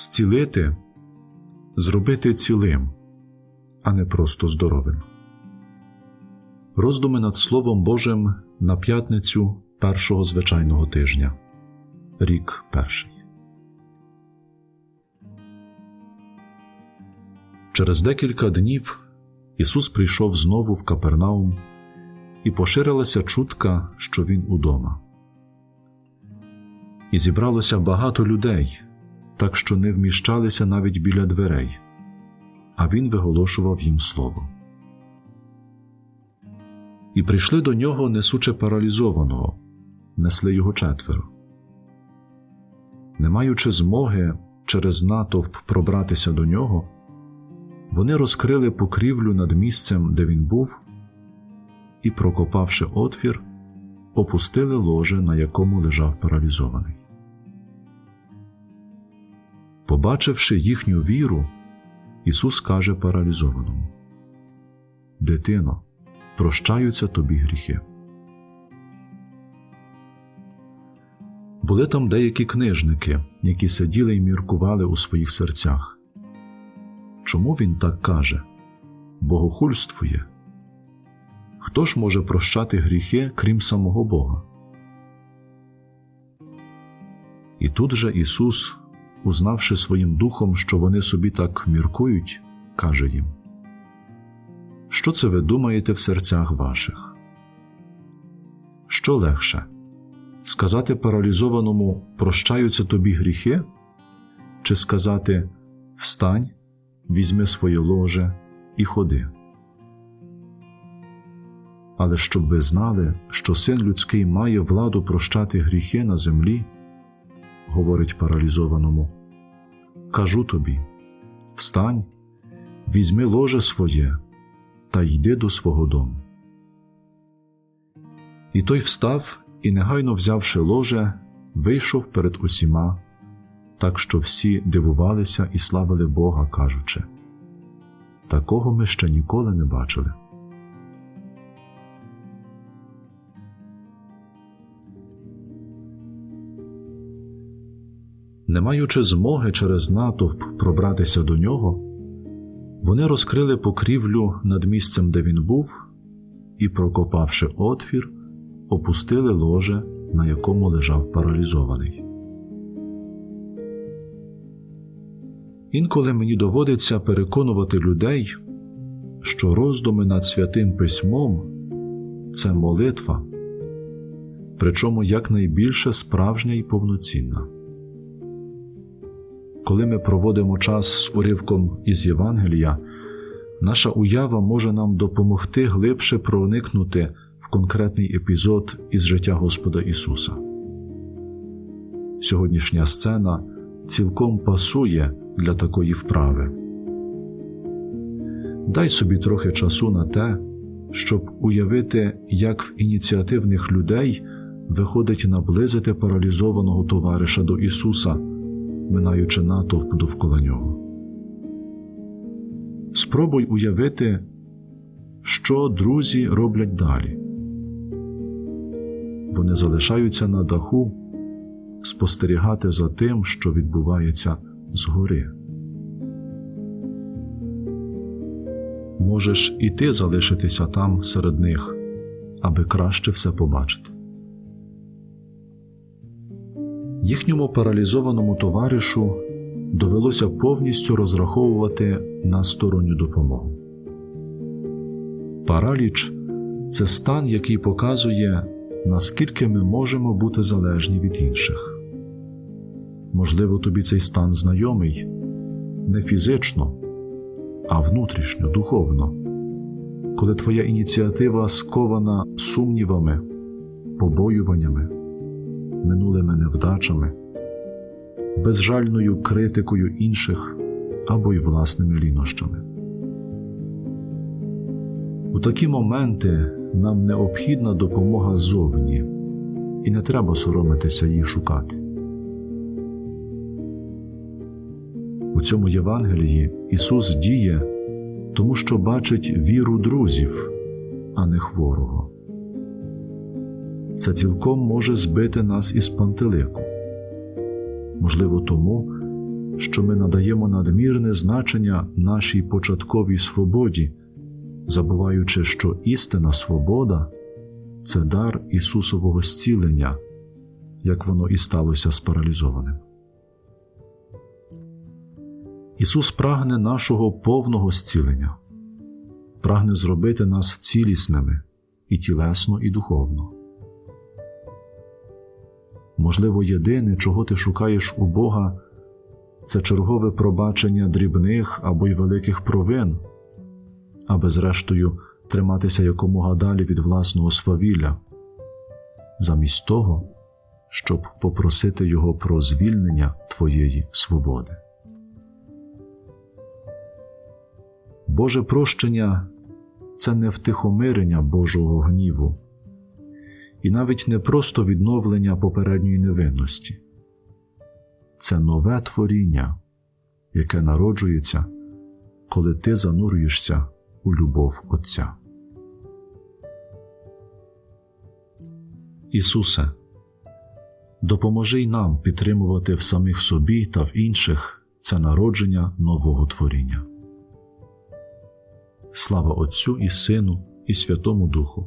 зцілити, зробити цілим, а не просто здоровим. Роздуми над Словом Божим на п'ятницю першого звичайного тижня. Рік перший. Через декілька днів Ісус прийшов знову в Капернаум, і поширилася чутка, що Він удома. І зібралося багато людей, так що не вміщалися навіть біля дверей, а він виголошував їм слово. І прийшли до нього, несучи паралізованого, несли його четверо. Не маючи змоги через натовп пробратися до нього, вони розкрили покрівлю над місцем, де він був, і, прокопавши отвір, опустили ложе, на якому лежав паралізований. Побачивши їхню віру, Ісус каже паралізованому: Дитино, прощаються тобі гріхи. Були там деякі книжники, які сиділи й міркували у своїх серцях. Чому він так каже? Богохульствує. Хто ж може прощати гріхи, крім самого Бога? І тут же Ісус, узнавши своїм духом, що вони собі так міркують, каже їм: Що це ви думаєте в серцях ваших? Що легше сказати паралізованому прощаються тобі гріхи? Чи сказати Встань, візьми своє ложе і ходи? Але щоб ви знали, що син людський має владу прощати гріхи на землі, говорить паралізованому, кажу тобі встань, візьми ложе своє та йди до свого дому. І той встав і, негайно взявши ложе, вийшов перед усіма, так що всі дивувалися і славили Бога, кажучи такого ми ще ніколи не бачили. Не маючи змоги через натовп пробратися до нього, вони розкрили покрівлю над місцем, де він був, і, прокопавши отвір, опустили ложе, на якому лежав паралізований. Інколи мені доводиться переконувати людей, що роздуми над святим письмом це молитва, причому якнайбільше справжня і повноцінна. Коли ми проводимо час з уривком із Євангелія, наша уява може нам допомогти глибше проникнути в конкретний епізод із життя Господа Ісуса. Сьогоднішня сцена цілком пасує для такої вправи. Дай собі трохи часу на те, щоб уявити, як в ініціативних людей виходить наблизити паралізованого товариша до Ісуса минаючи натовп довкола нього. Спробуй уявити, що друзі роблять далі. Вони залишаються на даху спостерігати за тим, що відбувається згори. Можеш і ти залишитися там серед них, аби краще все побачити. Їхньому паралізованому товаришу довелося повністю розраховувати на сторонню допомогу. Параліч це стан, який показує, наскільки ми можемо бути залежні від інших. Можливо, тобі цей стан знайомий не фізично, а внутрішньо, духовно, коли твоя ініціатива скована сумнівами, побоюваннями минулими невдачами, безжальною критикою інших або й власними лінощами. У такі моменти нам необхідна допомога ззовні, і не треба соромитися її шукати. У цьому Євангелії Ісус діє, тому що бачить віру друзів, а не хворого це цілком може збити нас із пантелику. Можливо, тому, що ми надаємо надмірне значення нашій початковій свободі, забуваючи, що істинна свобода це дар Ісусового зцілення, як воно і сталося з паралізованим. Ісус прагне нашого повного зцілення, прагне зробити нас цілісними і тілесно, і духовно. Можливо, єдине, чого ти шукаєш у Бога, це чергове пробачення дрібних або й великих провин, аби, зрештою, триматися якомога далі від власного свавілля, замість того, щоб попросити Його про звільнення твоєї свободи. Боже прощення це не втихомирення Божого гніву, і навіть не просто відновлення попередньої невинності. Це нове творіння, яке народжується, коли ти занурюєшся у любов Отця. Ісусе, допоможи й нам підтримувати в самих собі та в інших це народження нового творіння. Слава Отцю і Сину, і Святому Духу,